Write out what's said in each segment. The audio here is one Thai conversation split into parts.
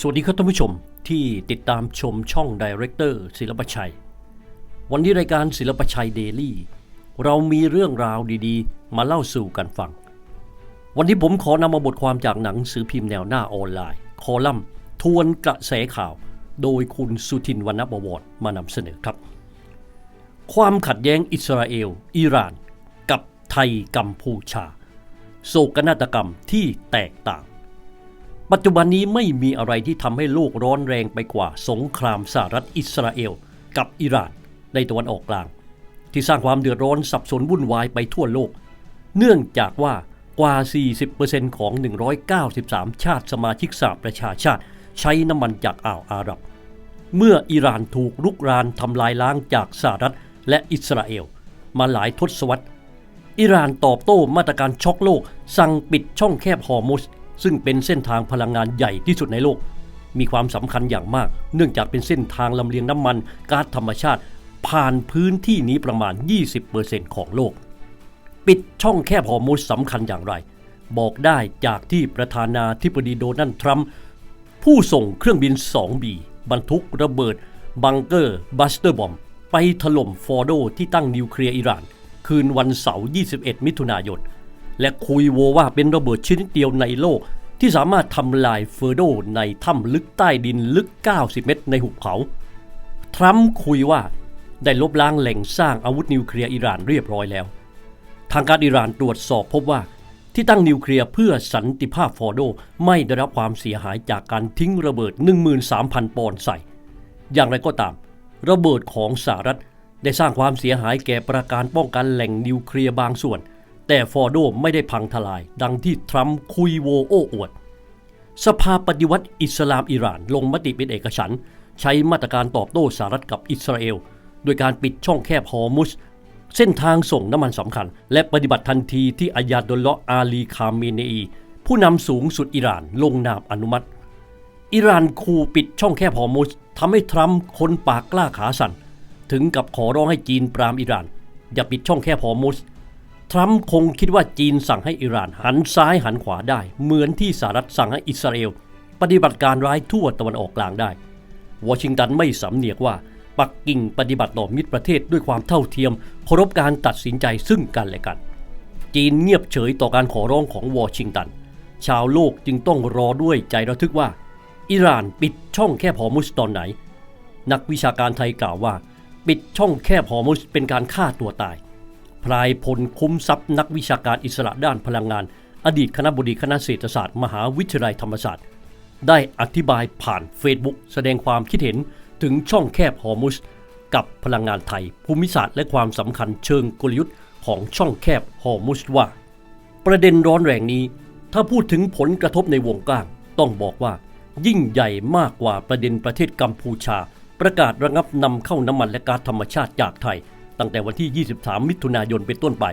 สวัสดีครับท่านผู้ชมที่ติดตามชมช่องดีเรคเตอร์ศิลปชัย วันนี้รายการศิลปชัยเดลี่ เรามีเรื่องราวดีๆ มาเล่าสู่กันฟัง วันนี้ผมขอนำมาบทความจากหนังสือพิมพ์แนวหน้าออนไลน์ คอลัมน์ทวนกระแสข่าว โดยคุณสุทินวรรณบวรมานำเสนอครับ ความขัดแย้งอิสราเอล อิหร่าน กับไทยกัมพูชา โศกนาฏกรรมที่แตกต่าง ปัจจุบันนี้ไม่มีอะไรที่ทำให้โลกร้อนแรงไปกว่า สงครามสหรัฐอิสราเอล กับอิหร่านในตะวันออกกลาง ที่สร้างความเดือดร้อนสับสนวุ่นวายไปทั่วโลก เนื่องจากว่ากว่า 40%ของ 193 ชาติสมาชิกสหประชาชาติ ใช้น้ำมันจากอ่าวอาหรับ เมื่ออิหร่านถูกรุกรานทำลายล้างจากสหรัฐและอิสราเอล มาหลายทศวรรษอิหร่านตอบโต้มาตรการช็อกโลก สั่งปิดช่องแคบฮอร์มุส ซึ่งเป็นเส้นทางพลังงานใหญ่ที่สุดในโลก มีความสำคัญอย่างมาก เนื่องจากเป็นเส้นทางลำเลียงน้ำมันก๊าซธรรมชาติ ผ่านพื้นที่นี้ประมาณ 20%ของโลก ปิดช่องแคบฮอร์มุสสำคัญอย่างไร บอกได้จากที่ประธานาธิบดีโดนัลด์ทรัมป์ผู้ส่งเครื่องบิน 2B บรรทุกระเบิด บังเกอร์บัสเตอร์บอมไปถล่มฟอร์โดที่ตั้งนิวเคลียร์อิหร่าน คืนวันเสาร์ 21 มิถุนายน และคุยโวว่าเป็นระเบิดชนิดเดียวในโลก ที่สามารถทำลายเฟอร์โดในถ้ำลึกใต้ดินลึก 90 เมตรในหุบเขา ทรัมป์คุยว่าได้ลบล้างแหล่งสร้างอาวุธนิวเคลียร์อิหร่านเรียบร้อยแล้ว ทางการอิหร่านตรวจสอบพบว่าที่ตั้งนิวเคลียร์เพื่อสันติภาพฟอร์โดไม่ได้รับความเสียหายจากการทิ้งระเบิด 13,000 ปอนด์ใส่ อย่างไรก็ตาม ระเบิดของสหรัฐได้สร้างความเสียหายแก่ประการป้องกันแหล่งนิวเคลียร์บางส่วน แต่ฟอร์โดไม่ได้พังทลาย ดังที่ทรัมป์คุยโวโอ้อวด สภาปฏิวัติอิสลามอิหร่าน ลงมติเป็นเอกฉันท์ใช้มาตรการตอบโต้สหรัฐกับอิสราเอล โดยการปิดช่องแคบฮอร์มุสเส้นทางส่งน้ำมันสำคัญ และปฏิบัติทันทีที่อายาดลเลาะห์อาลีคาเมเนอีผู้นำสูงสุดอิหร่านลงนามอนุมัติ อิหร่านขู่ปิดช่องแคบฮอร์มุสทำให้ทรัมป์คนปากกล้าขาสั่น ถึงกับขอร้องให้จีนปรามอิหร่าน อย่าปิดช่องแคบฮอร์มุส ทรัมป์คงคิดว่าจีนสั่งให้อิหร่านหันซ้ายหันขวาได้ เหมือนที่สหรัฐสั่งให้อิสราเอล ปฏิบัติการร้ายทั่วตะวันออกกลางได้ วอชิงตันไม่สำเนียกว่าปักกิ่งปฏิบัติต่อมิตรประเทศด้วยความเท่าเทียมเคารพการตัดสินใจซึ่งกันและกัน จีนเงียบเฉยต่อการขอร้องของวอชิงตัน ชาวโลกจึงต้องรอด้วยใจระทึกว่า อิหร่านปิดช่องแคบฮอร์มุสตอนไหน นักวิชาการไทยกล่าวว่า ปิดช่องแคบฮอร์มุสเป็นการฆ่าตัวตาย ลายพลคุ้มทรัพย์นักวิชาการอิสระด้านพลังงาน อดีตคณะบดีคณะเศรษฐศาสตร์ มหาวิทยาลัยธรรมศาสตร์ ได้อธิบายผ่านเฟซบุ๊กแสดงความคิดเห็นถึงช่องแคบฮอร์มุสกับพลังงานไทย ภูมิศาสตร์และความสำคัญเชิงกลยุทธ์ของช่องแคบฮอร์มุสว่า ประเด็นร้อนแรงนี้ ถ้าพูดถึงผลกระทบในวงกว้าง ต้องบอกว่า ยิ่งใหญ่มากกว่าประเด็นประเทศกัมพูชา ประกาศระงับนำเข้าน้ำมันและก๊าซธรรมชาติจากไทย ตั้งแต่วันที่ 23 มิถุนายนเป็นต้นไป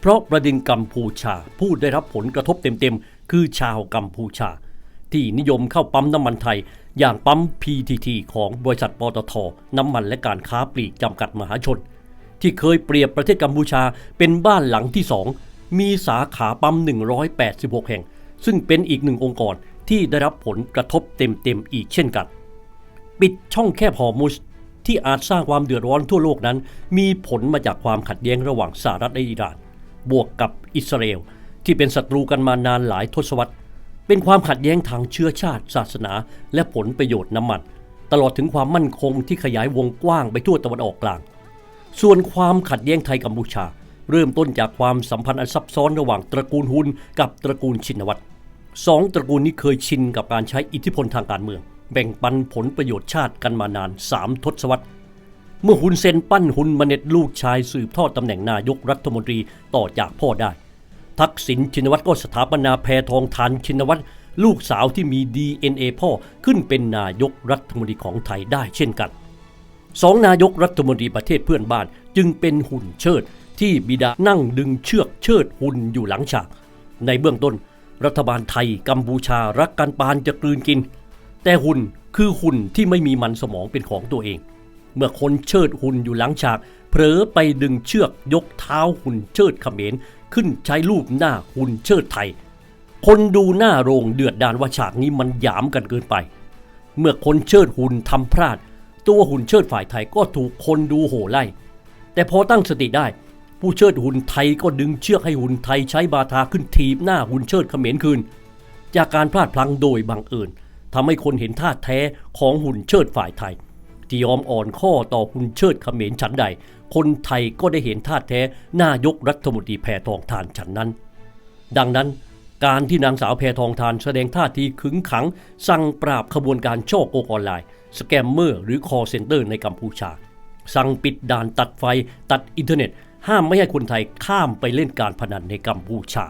เพราะประเด็นกัมพูชาผู้ได้รับผลกระทบเต็มๆ คือชาวกัมพูชา ที่นิยมเข้าปั๊มน้ำมันไทย อย่างปั๊ม PTT ของบริษัทปตท น้ำมันและการค้าปลีกจำกัดมหาชน ที่เคยเปรียบประเทศกัมพูชาเป็นบ้านหลังที่สองมีสาขาปั๊ม 186 แห่ง ซึ่งเป็นอีกหนึ่งองค์กรที่ได้รับผลกระทบเต็มๆอีกเช่นกัน ปิดช่องแคบฮอมุส ที่อาจสร้างความเดือดร้อนทั่วโลกนั้น มีผลมาจากความขัดแย้งระหว่างสหรัฐและอิหร่าน บวกกับอิสราเอลที่เป็นศัตรูกันมานานหลายทศวรรษ เป็นความขัดแย้งทางเชื้อชาติ ศาสนา และผลประโยชน์น้ำมัน ตลอดถึงความมั่นคงที่ขยายวงกว้างไปทั่วตะวันออกกลาง ส่วนความขัดแย้งไทยกัมพูชา เริ่มต้นจากความสัมพันธ์อันซับซ้อนระหว่างตระกูลฮุนกับตระกูลชินวัตรสองตระกูลนี้เคยชินกับการใช้อิทธิพลทางการเมือง แบ่งปันผลประโยชน์ชาติกันมานานสามทศวรรษ เมื่อฮุนเซนปั้นฮุนมาเน็ตลูกชายสืบทอดตำแหน่งนายกรัฐมนตรีต่อจากพ่อได้ ทักษิณชินวัตรก็สถาปนาแพทองทานชินวัตรลูกสาวที่มี DNA พ่อขึ้นเป็นนายกรัฐมนตรีของไทยได้เช่นกันสองนายกรัฐมนตรีประเทศเพื่อนบ้านจึงเป็นหุ่นเชิด ที่บิดานั่งดึงเชือกเชิดหุ่นอยู่หลังฉาก ในเบื้องต้น รัฐบาลไทยกัมพูชารักกันปานจะกลืนกิน แต่หุ่นคือหุ่นที่ไม่มีมันสมองเป็นของตัวเอง เมื่อคนเชิดหุ่นอยู่หลังฉาก เผลอไปดึงเชือกยกเท้าหุ่นเชิดเขมรขึ้นใช้รูปหน้าหุ่นเชิดไทย คนดูหน้าโรงเดือดดานว่าฉากนี้มันหยามกันเกินไป เมื่อคนเชิดหุ่นทำพลาด ตัวหุ่นเชิดฝ่ายไทยก็ถูกคนดูโห่ไล่ แต่พอตั้งสติได้ ผู้เชิดหุ่นไทยก็ดึงเชือกให้หุ่นไทยใช้บาทาขึ้นทีบหน้าหุ่นเชิดเขมรคืน จากการพลาดพลั้งโดยบังเอิญ ทำให้คนเห็นท่าแท้ของหุ่นเชิดฝ่ายไทย ที่ยอมอ่อนข้อต่อหุ่นเชิดเขมรฉันใด คนไทยก็ได้เห็นท่าแท้นายกรัฐมนตรีแพทองทานฉันนั้น ดังนั้นการที่นางสาวแพทองทานแสดงท่าทีขึงขัง สั่งปราบขบวนการช่อโกงออนไลน์ สแกมเมอร์หรือคอเซ็นเตอร์ในกัมพูชา สั่งปิดด่านตัดไฟตัดอินเทอร์เน็ต ห้ามไม่ให้คนไทยข้ามไปเล่นการพนันในกัมพูชา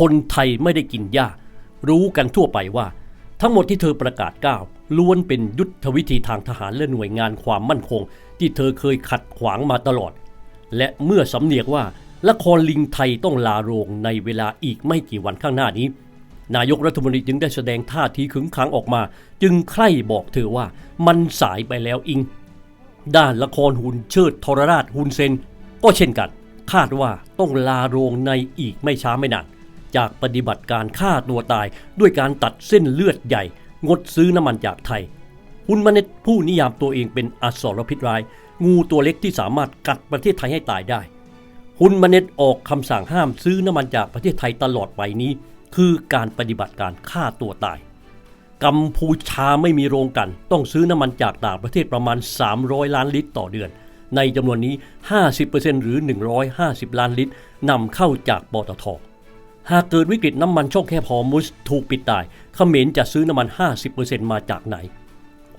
คนไทยไม่ได้กินหญ้ารู้กันทั่วไปว่า ทั้งหมดที่เธอประกาศก้าวล้วนเป็นยุทธวิธีทางทหารและหน่วยงานความมั่นคง ที่เธอเคยขัดขวางมาตลอด และเมื่อสำเนียกว่าละครลิงไทยต้องลาโรงในเวลาอีกไม่กี่วันข้างหน้านี้ นายกรัฐมนตรีจึงได้แสดงท่าทีขึงขังออกมา จึงใคร่บอกเธอว่ามันสายไปแล้วอิง ด้านละครหุ่นเชิดทรราชหุ่นเซน ก็เช่นกัน คาดว่าต้องลาโรงในอีกไม่ช้าไม่นาน จากปฏิบัติการฆ่าตัวตายด้วยการตัดเส้นเลือดใหญ่ งดซื้อน้ำมันจากไทยฮุนมาเน็ตผู้นิยามตัวเองเป็นอสรพิษร้าย งูตัวเล็กที่สามารถกัดประเทศไทยให้ตายได้ฮุนมาเน็ตออกคำสั่งห้ามซื้อน้ำมันจากประเทศไทยตลอดไปนี้ คือการปฏิบัติการฆ่าตัวตายกัมพูชาไม่มีโรงกัน ต้องซื้อน้ำมันจากต่างประเทศประมาณ 300 ล้านลิตรต่อเดือน ในจำนวนนี้ 50%หรือ 150 ล้านลิตรนำเข้าจากปตท หากเกิดวิกฤตน้ำมันช่องแคบฮอมุสถูกปิดตายเขมรจะซื้อน้ำมัน 50%มาจากไหน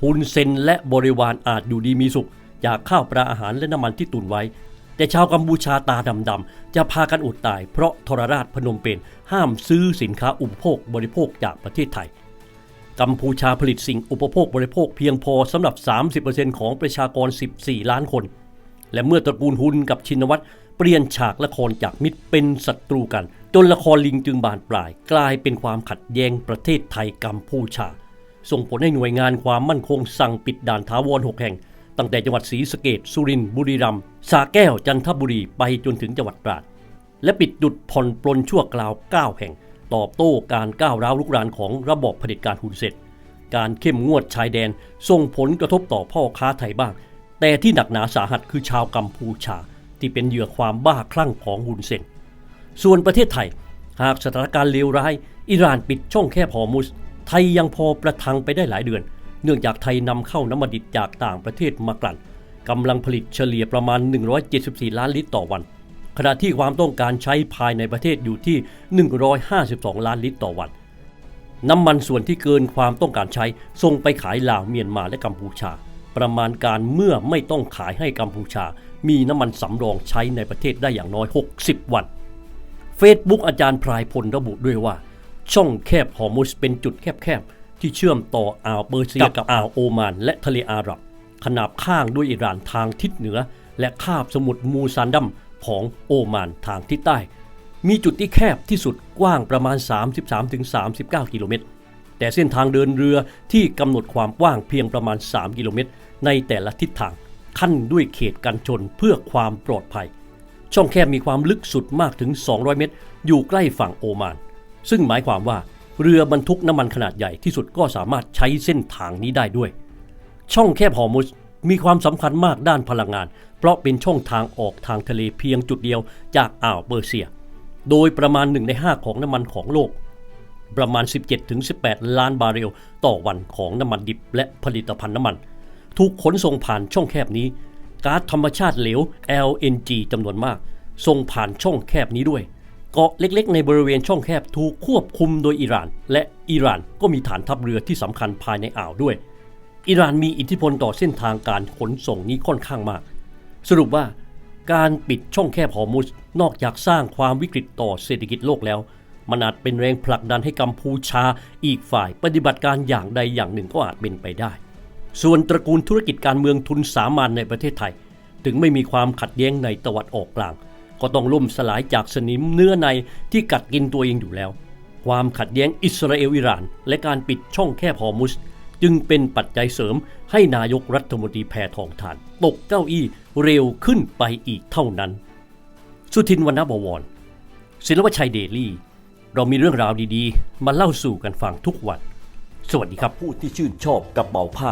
ฮุนเซนและบริวารอาจอยู่ดีมีสุข จากข้าวปลาอาหารและน้ำมันที่ตุนไว้ แต่ชาวกัมพูชาตาดำๆจะพากันอดตายเพราะทรราชพนมเปญห้ามซื้อสินค้าอุปโภคบริโภคจากประเทศไทย กัมพูชาผลิตสิ่งอุปโภคบริโภคเพียงพอสำหรับ 30%ของประชากร 14 ล้านคน และเมื่อตระกูลฮุนกับชินวัตร เปลี่ยนฉากละครจากมิตรเป็นศัตรูกัน จนละครลิงจึงบานปลาย กลายเป็นความขัดแย้งประเทศไทยกัมพูชา ส่งผลให้หน่วยงานความมั่นคงสั่งปิดด่านท้าวร6แห่ง ตั้งแต่จังหวัดศรีสะเกดสุรินทร์บุรีรัมย์สระแก้วจันทบุรีไปจนถึงจังหวัดตราด และปิดจุดผ่อนปลนชั่วคราว 9 แห่ง ตอบโต้การก้าวร้าวลุกรานของระบอบเผด็จการฮุนเซนการเข้มงวดชายแดนส่งผลกระทบต่อพ่อค้าไทยบ้าง แต่ที่หนักหนาสาหัสคือชาวกัมพูชา ที่เป็นเหยื่อความบ้าคลั่งของฮุนเซน ส่วนประเทศไทย หากสถานการณ์เลวร้าย อิหร่านปิดช่องแคบฮอร์มุส ไทยยังพอประทังไปได้หลายเดือน เนื่องจากไทยนำเข้าน้ำมันดิบจากต่างประเทศมากลั่นกำลังผลิตเฉลี่ยประมาณ 174 ล้านลิตรต่อวัน ขณะที่ความต้องการใช้ภายในประเทศอยู่ที่ 152 ล้านลิตรต่อวัน น้ำมันส่วนที่เกินความต้องการใช้ส่งไปขายลาวเมียนมาและกัมพูชา ประมาณการเมื่อไม่ต้องขายให้กัมพูชา มีน้ำมันสำรองใช้ในประเทศได้อย่างน้อย 60 วันเฟซบุ๊กอาจารย์พรายพลระบุด้วยว่า ช่องแคบฮอร์มุสเป็นจุดแคบๆ ที่เชื่อมต่ออ่าวเปอร์เซียกับอ่าวโอมาน และทะเลอาหรับ ขนาบข้างด้วยอิหร่านทางทิศเหนือ และคาบสมุทรมูซันดัมของโอมานทางทิศใต้ มีจุดที่แคบที่สุดกว้างประมาณ 33-39 กิโลเมตรแต่เส้นทางเดินเรือที่กำหนดความกว้างเพียงประมาณ 3 กิโลเมตร ในแต่ละทิศทาง ขั้นด้วยเขตกันชนเพื่อความปลอดภัย ช่องแคบมีความลึกสุดมากถึง 200 เมตร อยู่ใกล้ฝั่งโอมาน ซึ่งหมายความว่าเรือบรรทุกน้ำมันขนาดใหญ่ที่สุดก็สามารถใช้เส้นทางนี้ได้ด้วย ช่องแคบฮอร์มุสมีความสำคัญมากด้านพลังงาน เพราะเป็นช่องทางออกทางทะเลเพียงจุดเดียวจากอ่าวเปอร์เซีย โดยประมาณ 1 ใน 5 ของน้ำมันของโลก ประมาณ 17-18 ล้านบาร์เรล ต่อวันของน้ำมันดิบและผลิตภัณฑ์น้ำมัน ถูกขนส่งผ่านช่องแคบนี้ก๊าซธรรมชาติเหลว LNG จำนวนมาก ส่งผ่านช่องแคบนี้ด้วย เกาะเล็กๆ ในบริเวณช่องแคบถูกควบคุมโดยอิหร่าน และอิหร่านก็มีฐานทัพเรือที่สำคัญภายในอ่าวด้วย อิหร่านมีอิทธิพลต่อเส้นทางการขนส่งนี้ค่อนข้างมาก สรุปว่า การปิดช่องแคบฮอร์มุสนอกจากสร้างความวิกฤตต่อเศรษฐกิจโลกแล้วมันอาจเป็นแรงผลักดันให้กัมพูชาอีกฝ่ายปฏิบัติการอย่างใดอย่างหนึ่งก็อาจเป็นไปได้ ส่วนตระกูลธุรกิจการเมืองทุนสามัญในประเทศไทย ถึงไม่มีความขัดแย้งในตะวันออกกลาง ก็ต้องล่มสลายจากสนิมเนื้อในที่กัดกินตัวเองอยู่แล้ว ความขัดแย้งอิสราเอลอิหร่าน และการปิดช่องแคบฮอมุส จึงเป็นปัจจัยเสริมให้นายกรัฐมนตรีแพทองทาน ตกเก้าอี้เร็วขึ้นไปอีกเท่านั้น สุทินวรรณบวร ศิลปชัยเดลี่ เรามีเรื่องราวดีๆ มาเล่าสู่กันฟังทุกวัน สวัสดีครับผู้ที่ชื่นชอบกระเป๋าผ้า